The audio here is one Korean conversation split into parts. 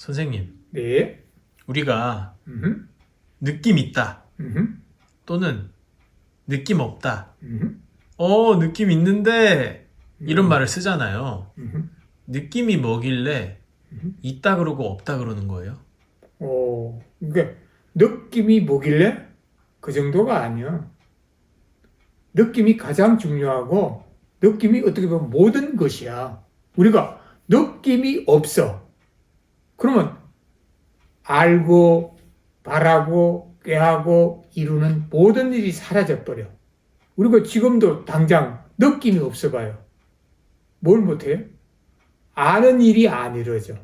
선생님, 네. 우리가 음. 느낌 있다 음. 또는 느낌 없다. 음. 어, 느낌 있는데 이런 음. 말을 쓰잖아요. 음. 느낌이 뭐길래 음. 있다 그러고 없다 그러는 거예요? 어, 그러니까 느낌이 뭐길래 그 정도가 아니야. 느낌이 가장 중요하고 느낌이 어떻게 보면 모든 것이야. 우리가 느낌이 없어. 그러면 알고 바라고 꾀하고 이루는 모든 일이 사라져 버려. 우리가 지금도 당장 느낌이 없어 봐요. 뭘 못해요? 아는 일이 안 이루어져.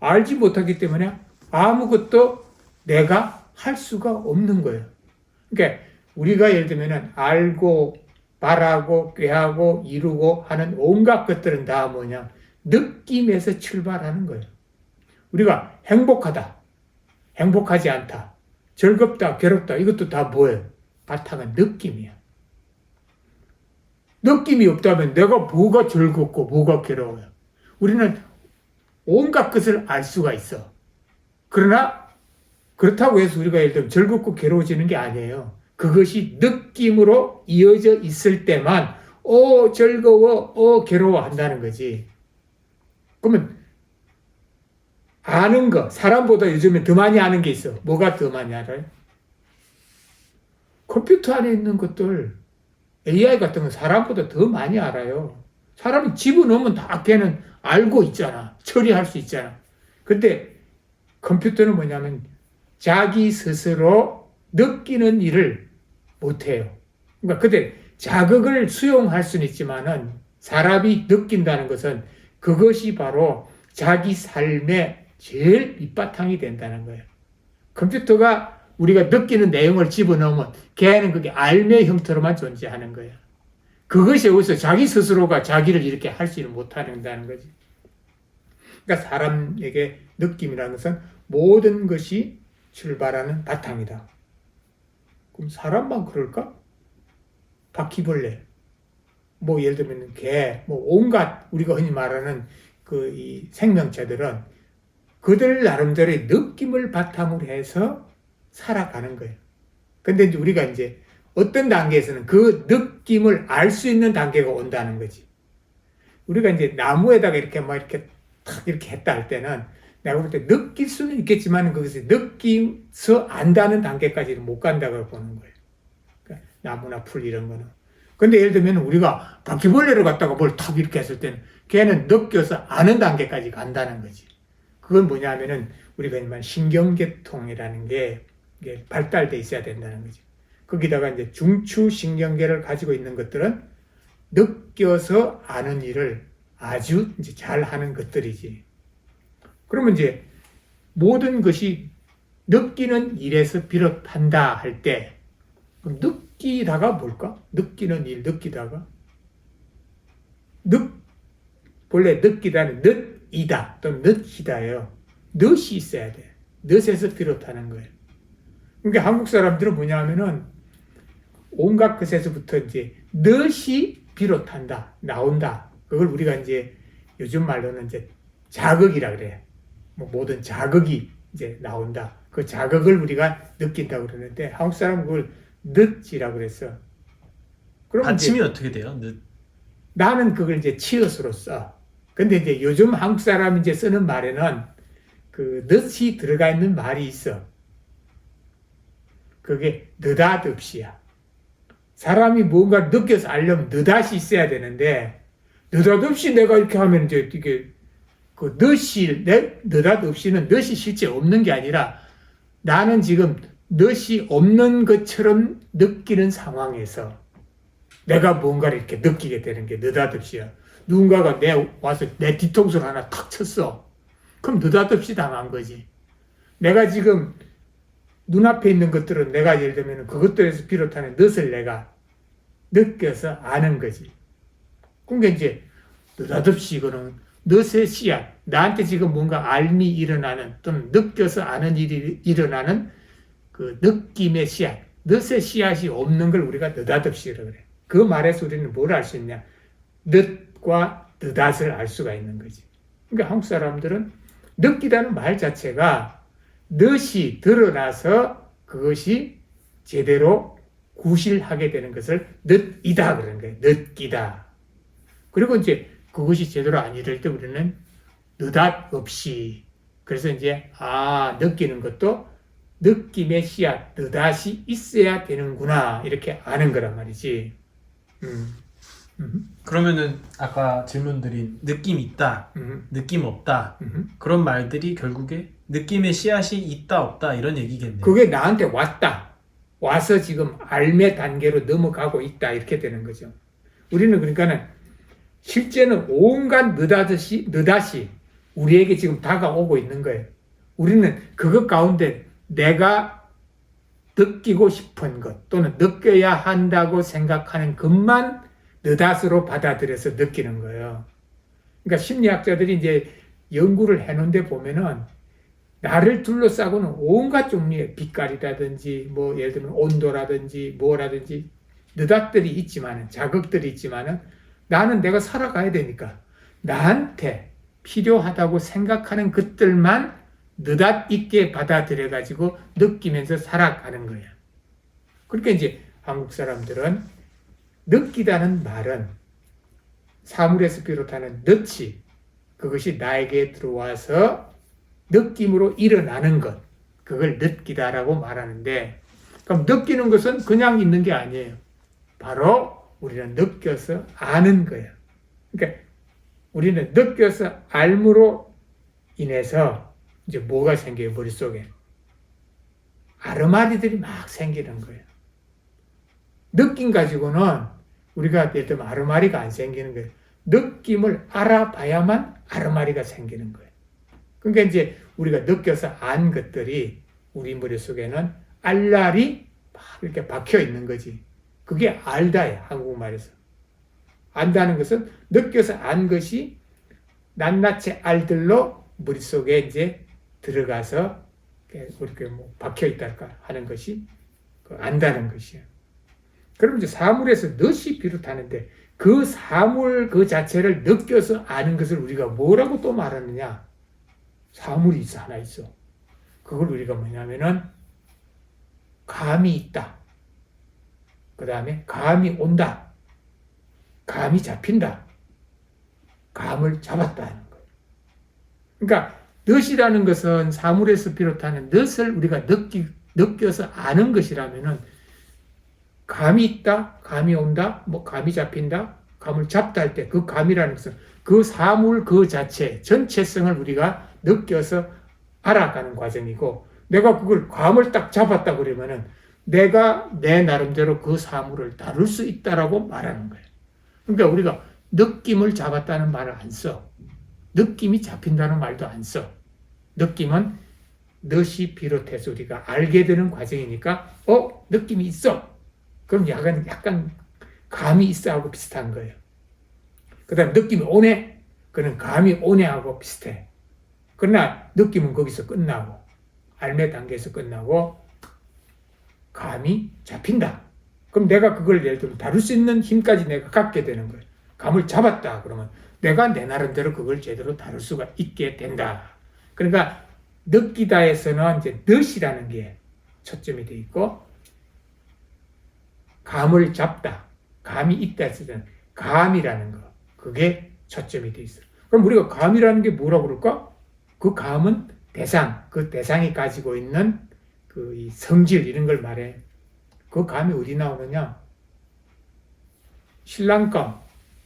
알지 못하기 때문에 아무것도 내가 할 수가 없는 거예요. 그러니까 우리가 예를 들면 알고 바라고 꾀하고 이루고 하는 온갖 것들은 다 뭐냐 느낌에서 출발하는 거예요. 우리가 행복하다, 행복하지 않다, 즐겁다, 괴롭다 이것도 다 뭐예요? 바탕은 느낌이야. 느낌이 없다면 내가 뭐가 즐겁고 뭐가 괴로워요. 우리는 온갖 것을 알 수가 있어. 그러나 그렇다고 해서 우리가 예를 들면 즐겁고 괴로워지는 게 아니에요. 그것이 느낌으로 이어져 있을 때만 어 즐거워 어 괴로워 한다는 거지. 그러면 아는 거 사람보다 요즘에 더 많이 아는 게 있어. 뭐가 더 많이 알아요? 컴퓨터 안에 있는 것들 AI 같은 건 사람보다 더 많이 알아요. 사람이 집어넣으면 다 걔는 알고 있잖아. 처리할 수 있잖아. 근데 컴퓨터는 뭐냐면 자기 스스로 느끼는 일을 못해요. 그러니까 그때 자극을 수용할 수는 있지만은 사람이 느낀다는 것은 그것이 바로 자기 삶의 제일 밑바탕이 된다는 거예요. 컴퓨터가 우리가 느끼는 내용을 집어넣으면 걔는 그게 알의 형태로만 존재하는 거예요. 그것이 여기서 자기 스스로가 자기를 이렇게 할 수를 못한다는 거지. 그러니까 사람에게 느낌이라는 것은 모든 것이 출발하는 바탕이다. 그럼 사람만 그럴까? 바퀴벌레, 뭐 예를 들면 개, 뭐 온갖 우리가 흔히 말하는 그 이 생명체들은 그들 나름대로의 느낌을 바탕으로 해서 살아가는 거예요. 근데 이제 우리가 이제 어떤 단계에서는 그 느낌을 알 수 있는 단계가 온다는 거지. 우리가 이제 나무에다가 이렇게 막 이렇게 탁 이렇게 했다 할 때는 내가 볼 때 느낄 수는 있겠지만 그것을 느끼서 안다는 단계까지는 못 간다고 보는 거예요. 그러니까 나무나 풀 이런 거는. 근데 예를 들면 우리가 바퀴벌레를 갖다가 뭘 탁 이렇게 했을 때는 걔는 느껴서 아는 단계까지 간다는 거지. 그건 뭐냐면은 우리가 일반 신경계통이라는 게 발달돼 있어야 된다는 거지. 거기다가 이제 중추 신경계를 가지고 있는 것들은 느껴서 아는 일을 아주 이제 잘 하는 것들이지. 그러면 이제 모든 것이 느끼는 일에서 비롯한다 할 때, 느끼다가 뭘까? 느끼는 일, 느끼다가? 느, 본래 느끼다는 늦 이다 또는 늦히다예요. 늦이 있어야 돼. 늦에서 비롯하는 거예요. 그러니까 한국 사람들은 뭐냐 하면은 온갖 것에서부터 이제 늦이 비롯한다, 나온다. 그걸 우리가 이제 요즘 말로는 이제 자극이라 그래. 뭐 모든 자극이 이제 나온다. 그 자극을 우리가 느낀다고 그러는데 한국 사람은 그걸 늦지라고 그랬어. 그럼 받침이 어떻게 돼요? 늦, 나는 그걸 이제 치읓으로 써. 근데 이제 요즘 한국 사람이 이제 쓰는 말에는 그 늦이 들어가 있는 말이 있어. 그게 느닷없이야. 사람이 뭔가 느껴서 알려면 느닷이 있어야 되는데 느닷없이 내가 이렇게 하면 이제 이게 그 늦이 내 느닷없이는 늦이 실제 없는 게 아니라 나는 지금 늦이 없는 것처럼 느끼는 상황에서 내가 뭔가를 이렇게 느끼게 되는 게 느닷없이야. 누군가가 내 와서 내 뒤통수를 하나 탁 쳤어. 그럼 느닷없이 당한 거지. 내가 지금 눈앞에 있는 것들은 내가 예를 들면 그것들에서 비롯하는 늦을 내가 느껴서 아는 거지. 그러니까 이제 느닷없이 이거는 늦의 씨앗, 나한테 지금 뭔가 알미 일어나는 또는 느껴서 아는 일이 일어나는 그 느낌의 씨앗, 늦의 씨앗이 없는 걸 우리가 느닷없이라 그래. 그 말에서 우리는 뭘 알 수 있냐? 늦 과 느닷을 알 수가 있는 거지. 그러니까 한국 사람들은 느끼다는 말 자체가 넛이 드러나서 그것이 제대로 구실하게 되는 것을 넛이다 그러는 거예요. 느끼다. 그리고 이제 그것이 제대로 안 이룰 때 우리는 느닷 없이 그래서 이제 아 느끼는 것도 느낌의 씨앗 느닷이 있어야 되는구나 이렇게 아는 거란 말이지. 음. 음. 그러면은 아까 질문드린 느낌 있다, 음. 느낌 없다 음. 그런 말들이 결국에 느낌의 씨앗이 있다 없다 이런 얘기겠네요. 그게 나한테 왔다. 와서 지금 알매 단계로 넘어가고 있다. 이렇게 되는 거죠. 우리는 그러니까는 실제는 온갖 느닷이, 느닷이 우리에게 지금 다가오고 있는 거예요. 우리는 그것 가운데 내가 느끼고 싶은 것 또는 느껴야 한다고 생각하는 것만 느닷으로 받아들여서 느끼는 거예요. 그러니까 심리학자들이 이제 연구를 해놓은 데 보면은 나를 둘러싸고는 온갖 종류의 빛깔이라든지 뭐 예를 들면 온도라든지 뭐라든지 느닷들이 있지만은 자극들이 있지만은 나는 내가 살아가야 되니까 나한테 필요하다고 생각하는 것들만 느닷 있게 받아들여 가지고 느끼면서 살아가는 거야. 그러니까 이제 한국 사람들은 느끼다는 말은 사물에서 비롯하는 느치 그것이 나에게 들어와서 느낌으로 일어나는 것, 그걸 느끼다라고 말하는데, 그럼 느끼는 것은 그냥 있는 게 아니에요. 바로 우리는 느껴서 아는 거예요. 그러니까 우리는 느껴서 알므로 인해서 이제 뭐가 생겨요, 머릿속에? 아르마리들이 막 생기는 거예요. 느낌 가지고는 우리가 예를 들면 아르마리가 안 생기는 거예요. 느낌을 알아봐야만 아르마리가 생기는 거예요. 그러니까 이제 우리가 느껴서 안 것들이 우리 머릿속에는 알랄이 막 이렇게 박혀 있는 거지. 그게 알다야, 한국말에서. 안다는 것은 느껴서 안 것이 낱낱이 알들로 머릿속에 이제 들어가서 이렇게 뭐 박혀 있달까 하는 것이 그 안다는 것이야. 그럼 이제 사물에서 넛이 비롯하는데 그 사물 그 자체를 느껴서 아는 것을 우리가 뭐라고 또 말하느냐? 사물이 있어 하나 있어. 그걸 우리가 뭐냐면은 감이 있다. 그 다음에 감이 온다. 감이 잡힌다. 감을 잡았다 하는 거예요. 그러니까 넛이라는 것은 사물에서 비롯하는 넛을 우리가 느끼, 느껴서 아는 것이라면은 감이 있다, 감이 온다, 뭐 감이 잡힌다, 감을 잡다 할 때 그 감이라는 것은 그 사물 그 자체 전체성을 우리가 느껴서 알아가는 과정이고 내가 그걸 감을 딱 잡았다 그러면은 내가 내 나름대로 그 사물을 다룰 수 있다라고 말하는 거예요. 그러니까 우리가 느낌을 잡았다는 말을 안 써. 느낌이 잡힌다는 말도 안 써. 느낌은 넛이 비롯해서 우리가 알게 되는 과정이니까 어 느낌이 있어. 그럼 약간 약간 감이 있어 하고 비슷한 거예요. 그 다음 느낌이 오네. 그는 감이 오네 하고 비슷해. 그러나 느낌은 거기서 끝나고 알매 단계에서 끝나고 감이 잡힌다. 그럼 내가 그걸 예를 들면 다룰 수 있는 힘까지 내가 갖게 되는 거예요. 감을 잡았다. 그러면 내가 내 나름대로 그걸 제대로 다룰 수가 있게 된다. 그러니까 느끼다에서는 이제 넛이라는 게 초점이 돼 있고 감을 잡다. 감이 있다 했을 때는 감이라는 거. 그게 초점이 돼 있어. 그럼 우리가 감이라는 게 뭐라고 그럴까? 그 감은 대상, 그 대상이 가지고 있는 그이 성질 이런 걸 말해. 그 감이 어디 나오느냐? 신랑감,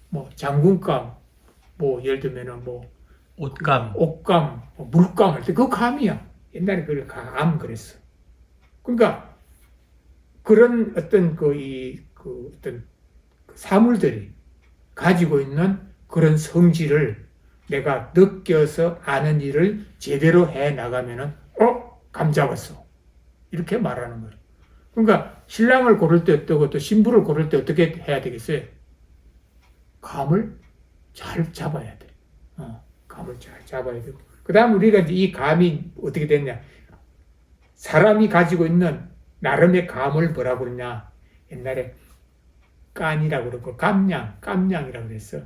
뭐 장군감, 뭐 예를 들면은 뭐 옷감, 옷감, 뭐 물감 할 때 그 감이야. 옛날에 그걸 감 그랬어. 그러니까 그런 어떤 그 이 그 어떤 사물들이 가지고 있는 그런 성질을 내가 느껴서 아는 일을 제대로 해 나가면은 어? 감 잡았어. 이렇게 말하는 거예요. 그러니까 신랑을 고를 때 어떻고 또 신부를 고를 때 어떻게 해야 되겠어요? 감을 잘 잡아야 돼. 어, 감을 잘 잡아야 되고. 그 다음 우리가 이 감이 어떻게 됐냐. 사람이 가지고 있는 나름의 감을 뭐라 그러냐. 옛날에 깐이라고 그러고 감량, 깜량이라고 그랬어.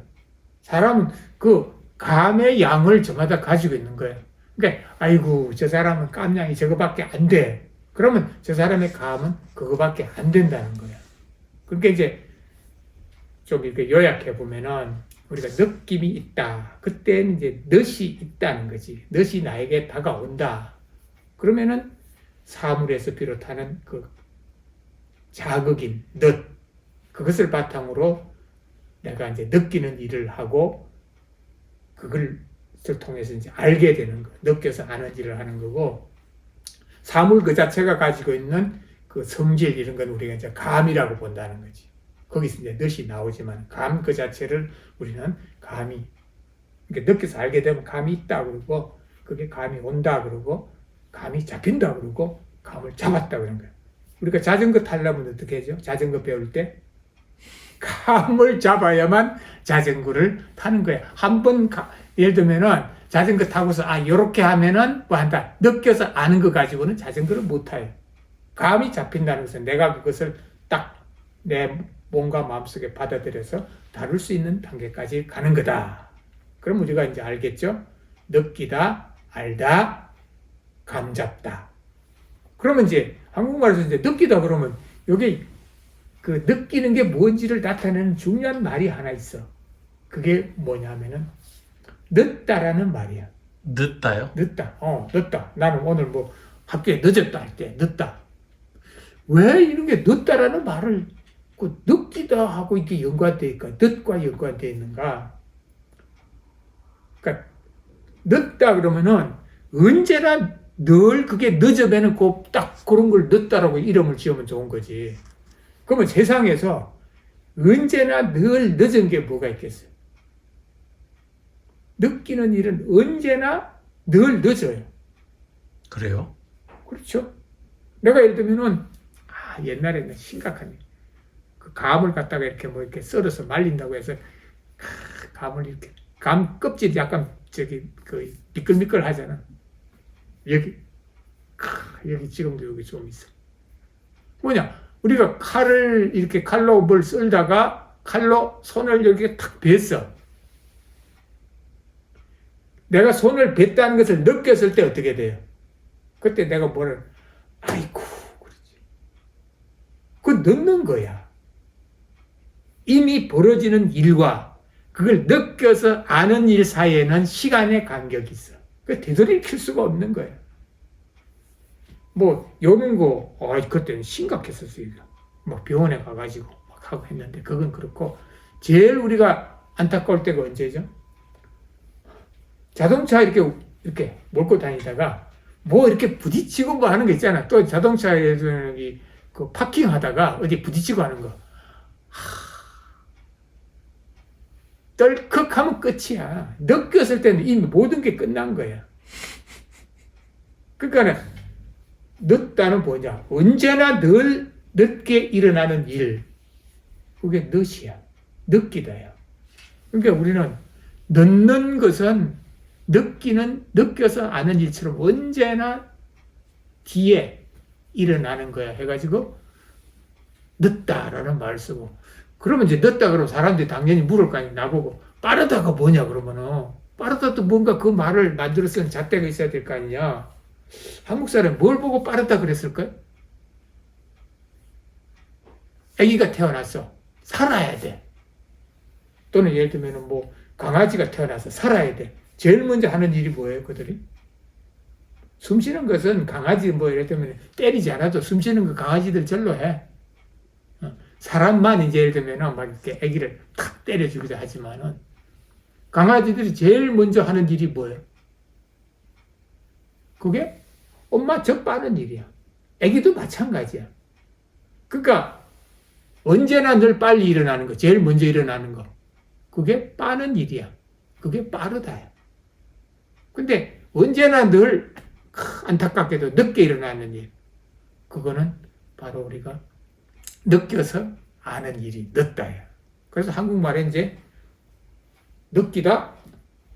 사람은 그 감의 양을 저마다 가지고 있는 거예요. 그러니까 아이고 저 사람은 깜냥이 저거밖에 안 돼. 그러면 저 사람의 감은 그거밖에 안 된다는 거야. 그러니까 이제 좀 이렇게 요약해 보면은 우리가 느낌이 있다. 그때는 이제 넛이 있다는 거지. 넛이 나에게 다가온다. 그러면은 사물에서 비롯하는 그 자극인 넛 그것을 바탕으로 내가 이제 느끼는 일을 하고 그걸 통해서 이제 알게 되는 거, 느껴서 아는 일을 하는 거고 사물 그 자체가 가지고 있는 그 성질 이런 건 우리가 이제 감이라고 본다는 거지. 거기서 이제 넛이 나오지만 감 그 자체를 우리는 감이 그러니까 느껴서 알게 되면 감이 있다 그러고 그게 감이 온다 그러고 감이 잡힌다 그러고 감을 잡았다 그런 거야. 우리가 자전거 타려면 어떻게 하죠? 자전거 배울 때 감을 잡아야만 자전거를 타는 거야. 한번 예를 들면은 자전거 타고서 아 요렇게 하면은 뭐 한다. 느껴서 아는 거 가지고는 자전거를 못 타요. 감이 잡힌다는 것은 내가 그것을 딱 내 몸과 마음속에 받아들여서 다룰 수 있는 단계까지 가는 거다. 그럼 우리가 이제 알겠죠? 느끼다, 알다, 감 잡다. 그러면 이제 한국말에서 이제 느끼다 그러면 여기 그 느끼는 게 뭔지를 나타내는 중요한 말이 하나 있어. 그게 뭐냐면은 늦다라는 말이야. 늦다요? 늦다. 어, 늦다. 나는 오늘 뭐 학교에 늦었다 할 때 늦다. 왜 이런 게 늦다라는 말을 그 느끼다 하고 이렇게 연관돼 있까? 늦과 연관돼 있는가? 그러니까 늦다 그러면은 언제나 늘 그게 늦으면은 그딱 그런 걸 늦다라고 이름을 지으면 좋은 거지. 그러면 세상에서 언제나 늘 늦은 게 뭐가 있겠어요? 느끼는 일은 언제나 늘 늦어요. 그래요? 그렇죠? 내가 예를 들면은 아 옛날에는 심각한 일. 그 감을 갖다가 이렇게 뭐 이렇게 썰어서 말린다고 해서 아, 감을 이렇게 감 껍질이 약간 저기 그 미끌미끌 하잖아. 여기 아, 여기 지금도 여기 좀 있어. 뭐냐? 우리가 칼을 이렇게 칼로 뭘 썰다가 칼로 손을 이렇게 탁 뱄어. 내가 손을 뱄다는 것을 느꼈을 때 어떻게 돼요? 그때 내가 뭐를 아이고 그러지. 그 넣는 거야. 이미 벌어지는 일과 그걸 느껴서 아는 일 사이에는 시간의 간격이 있어. 그 되돌이킬 수가 없는 거야. 뭐 요런 거, 아 그때는 심각했었어요. 막 병원에 가가지고 막 하고 했는데 그건 그렇고 제일 우리가 안타까울 때가 언제죠? 자동차 이렇게 이렇게 몰고 다니다가 뭐 이렇게 부딪히고 뭐 하는 거 있잖아. 또 자동차에서 여기 그 파킹 하다가 어디 부딪히고 하는 거. 하... 떨컥하면 끝이야. 느꼈을 때는 이미 모든 게 끝난 거야. 그러니까 늦다는 뭐냐? 언제나 늘 늦게 일어나는 일. 그게 늦이야. 느끼다야. 그러니까 우리는 늦는 것은 느끼는 느껴서 아는 일처럼 언제나 뒤에 일어나는 거야 해가지고 늦다라는 말을 쓰고 그러면 이제 늦다 그러면 사람들이 당연히 물을 거 아니야 나보고 빠르다가 뭐냐 그러면은 빠르다도 뭔가 그 말을 만들어 쓰는 잣대가 있어야 될 거 아니냐 한국 사람 뭘 보고 빠르다 그랬을까요? 아기가 태어났어 살아야 돼 또는 예를 들면 뭐 강아지가 태어나서 살아야 돼 제일 먼저 하는 일이 뭐예요, 그들이? 숨 쉬는 것은 강아지 뭐 예를 들면 때리지 않아도 숨 쉬는 거 강아지들 절로 해. 어, 사람만 이제 예를 들면 막 이렇게 아기를 탁 때려주기도 하지만은 강아지들이 제일 먼저 하는 일이 뭐예요? 그게 엄마 젖 빠는 일이야. 아기도 마찬가지야. 그러니까 언제나 늘 빨리 일어나는 거, 제일 먼저 일어나는 거. 그게 빠는 일이야. 그게 빠르다요. 근데 언제나 늘 안타깝게도 늦게 일어나는 일. 그거는 바로 우리가 느껴서 아는 일이 늦다야. 그래서 한국말에 이제 느끼다,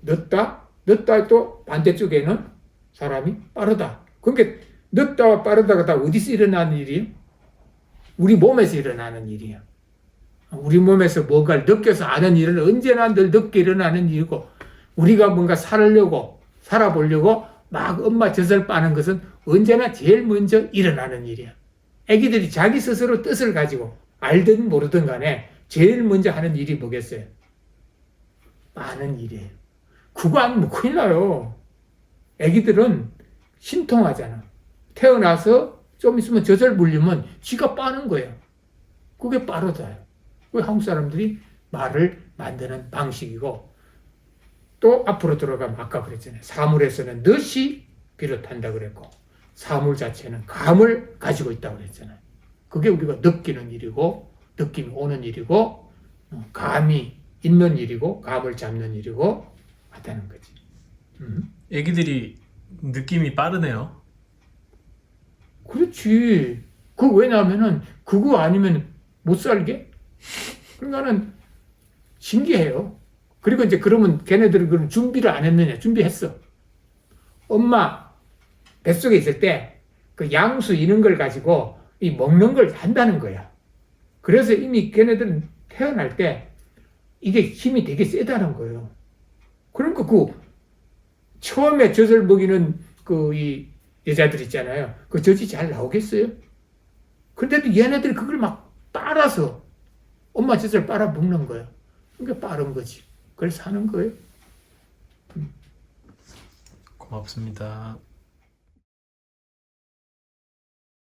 늦다, 늦다 또 반대쪽에는 사람이 빠르다. 그러니까 늦다와 빠르다가 다 어디서 일어나는 일이에요? 우리 몸에서 일어나는 일이야. 우리 몸에서 뭔가를 느껴서 아는 일은 언제나 늘 늦게 일어나는 일이고 우리가 뭔가 살려고 살아보려고 막 엄마 젖을 빠는 것은 언제나 제일 먼저 일어나는 일이야. 애기들이 자기 스스로 뜻을 가지고 알든 모르든 간에 제일 먼저 하는 일이 뭐겠어요? 빠는 일이에요. 그거 아니면 큰일 나요. 애기들은 신통하잖아. 태어나서 좀 있으면 젖을 물리면 쥐가 빠는 거예요. 그게 빠르다요. 그 한국 사람들이 말을 만드는 방식이고 또 앞으로 들어가면 아까 그랬잖아요. 사물에서는 넛이 비롯한다 그랬고 사물 자체는 감을 가지고 있다고 그랬잖아요. 그게 우리가 느끼는 일이고 느낌이 오는 일이고 어, 감이 있는 일이고 감을 잡는 일이고 하다는 거지. 음. 애기들이 느낌이 빠르네요. 그렇지. 그 왜냐하면은 그거 아니면 못 살게. 그러니까는 신기해요. 그리고 이제 그러면 걔네들은 그럼 준비를 안 했느냐? 준비했어. 엄마 뱃속에 있을 때 그 양수 이런 걸 가지고 이 먹는 걸 한다는 거야. 그래서 이미 걔네들은 태어날 때 이게 힘이 되게 세다는 거예요. 그러니까 그 처음에 젖을 먹이는 그 이 여자들 있잖아요. 그 젖이 잘 나오겠어요? 근데도 얘네들이 그걸 막 빨아서 엄마 젖을 빨아 먹는 거예요. 그러니까 빠른 거지. 그래서 하는 거예요. 고맙습니다.